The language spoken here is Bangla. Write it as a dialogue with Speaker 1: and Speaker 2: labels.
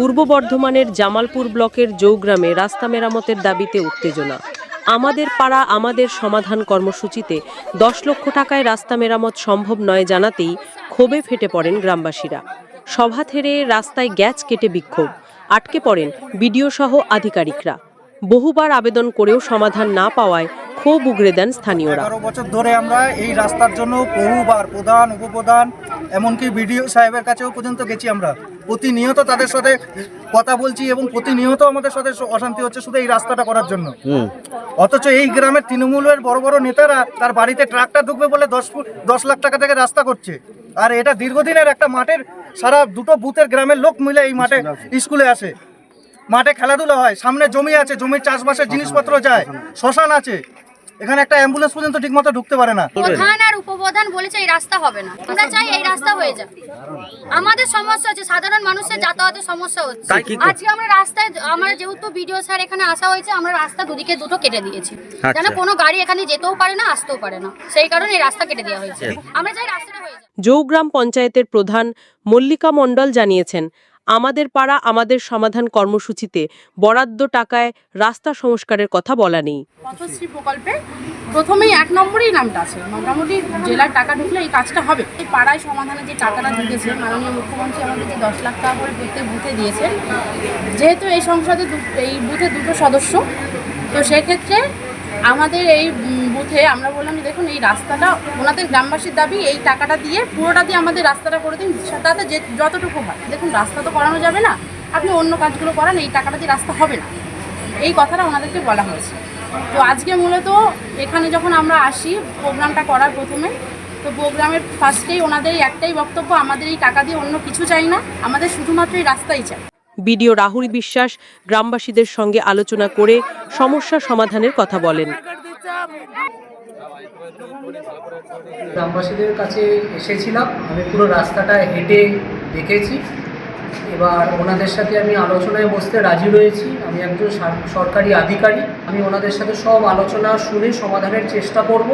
Speaker 1: পূর্ব বর্ধমানের জামালপুর ব্লকের জৌগ্রামে রাস্তা মেরামতের দাবিতে উত্তেজনা। আমাদের পাড়া, আমাদের সমাধান কর্মসূচিতে দশ লক্ষ টাকায় রাস্তা মেরামত সম্ভব নয় জানাতেই ক্ষোভে ফেটে পড়েন গ্রামবাসীরা। সভা থেরে রাস্তায় গ্যাচ কেটে বিক্ষোভ। আটকে পড়েন বিডিও সহ আধিকারিকরা। বহুবার আবেদন করেও সমাধান না পাওয়ায় ক্ষোভ উগরে দেন স্থানীয়রা।
Speaker 2: এগারো বছর ধরে আমরা এই রাস্তার জন্য বহুবার প্রধান উপপ্রধান এমনকি বিডিও সাহেবের কাছেও পর্যন্ত গেছি আমরা। প্রতিনিয়ত তাদের সাথে কথা বলছি এবং প্রতিনিয়ত আমাদের সাথে অশান্তি হচ্ছে শুধু এই রাস্তাটা করার জন্য। অথচ এই গ্রামের তৃণমূলের বড় বড় নেতারা তার বাড়িতে ট্রাক্টর ঢুকবে বলে দশ ফুট দশ লাখ টাকা থেকে রাস্তা করছে। আর এটা দীর্ঘদিনের একটা মাঠের সারা দুটো বুথের গ্রামের লোক মিলে এই মাঠে স্কুলে আসে। মাঠে খেলাধুলা হয় সামনে জমি আছে জমির চাষবাসের জিনিসপত্র যায় শ্মশান আছে। এখানে একটা অ্যাম্বুলেন্স পর্যন্ত ঠিকমতো ঢুকতে পারে না।
Speaker 3: প্রধান আর উপপ্রধান বলেছে এই রাস্তা হবে না। আমরা চাই এই রাস্তা হয়ে যাক। আমাদের সমস্যা হচ্ছে সাধারণ মানুষের যাতায়াতের সমস্যা হচ্ছে। আজকে আমরা রাস্তায় আমরা যেহেতু বিডিও স্যার এখানে আসা হয়েছে আমরা রাস্তা দুদিকে দুটো কেটে দিয়েছি। যেন কোনো গাড়ি এখানে যেতেও পারে না আসতেও পারে না। সেই কারণে এই রাস্তা কেটে দেওয়া হয়েছে। আমরা চাই রাস্তাটা হয়ে যাক।
Speaker 1: জৌগ্রাম পঞ্চায়েতের প্রধান মল্লিকা মণ্ডল জানিয়েছেন আমাদের পাড়া আমাদের সমাধান কর্মসূচিতে বরাদ্দ টাকায় রাস্তা সংস্কারের কথা বলা নেই।
Speaker 4: পথশ্রী প্রকল্পে প্রথমেই এক নম্বরেই নামটা আছে। মোটামুটি জেলার টাকা ঢুকলে এই কাজটা হবে। এই পাড়ায় সমাধানে যে টাকাটা ঢুকেছে, মাননীয় মুখ্যমন্ত্রী আমাদের যে দশ লাখ টাকা করে প্রত্যেক বুথে দিয়েছেন। যেহেতু এই সংসদে এই বুথে দুটো সদস্য, তো সেক্ষেত্রে আমাদের এই বুথে আমরা বললাম যে দেখুন, এই রাস্তাটা ওনাদের গ্রামবাসীর দাবি, এই টাকাটা দিয়ে পুরোটা দিয়ে আমাদের রাস্তাটা করে দিন, তাতে যে যতটুকু হয়। দেখুন, রাস্তা তো করানো যাবে না, আপনি অন্য কাজগুলো করান, এই টাকাটা দিয়ে রাস্তা হবে না। এই কথাটা ওনাদেরকে বলা হয়েছে। তো আজকে মূলত এখানে যখন আমরা আসি, প্রোগ্রামটা করার প্রথমে, তো প্রোগ্রামের ফার্স্টেই ওনাদের একটাই বক্তব্য, আমাদের এই টাকা দিয়ে অন্য কিছু চাই না, আমাদের শুধুমাত্র এই রাস্তাই চাই।
Speaker 1: বিডিও রাহুল বিশ্বাস গ্রামবাসীদের সঙ্গে আলোচনা করে সমস্যা সমাধানের কথা বলেন।
Speaker 5: গ্রামবাসীদের কাছে এসেছিলাম। আমি পুরো রাস্তাটা হেঁটে দেখেছি। এবার ওনাদের সাথে আমি আলোচনায় বসতে রাজি রয়েছি। আমি একজন সরকারি আধিকারিক। আমি ওনাদের সাথে সব আলোচনা শুনে সমাধানের চেষ্টা করব।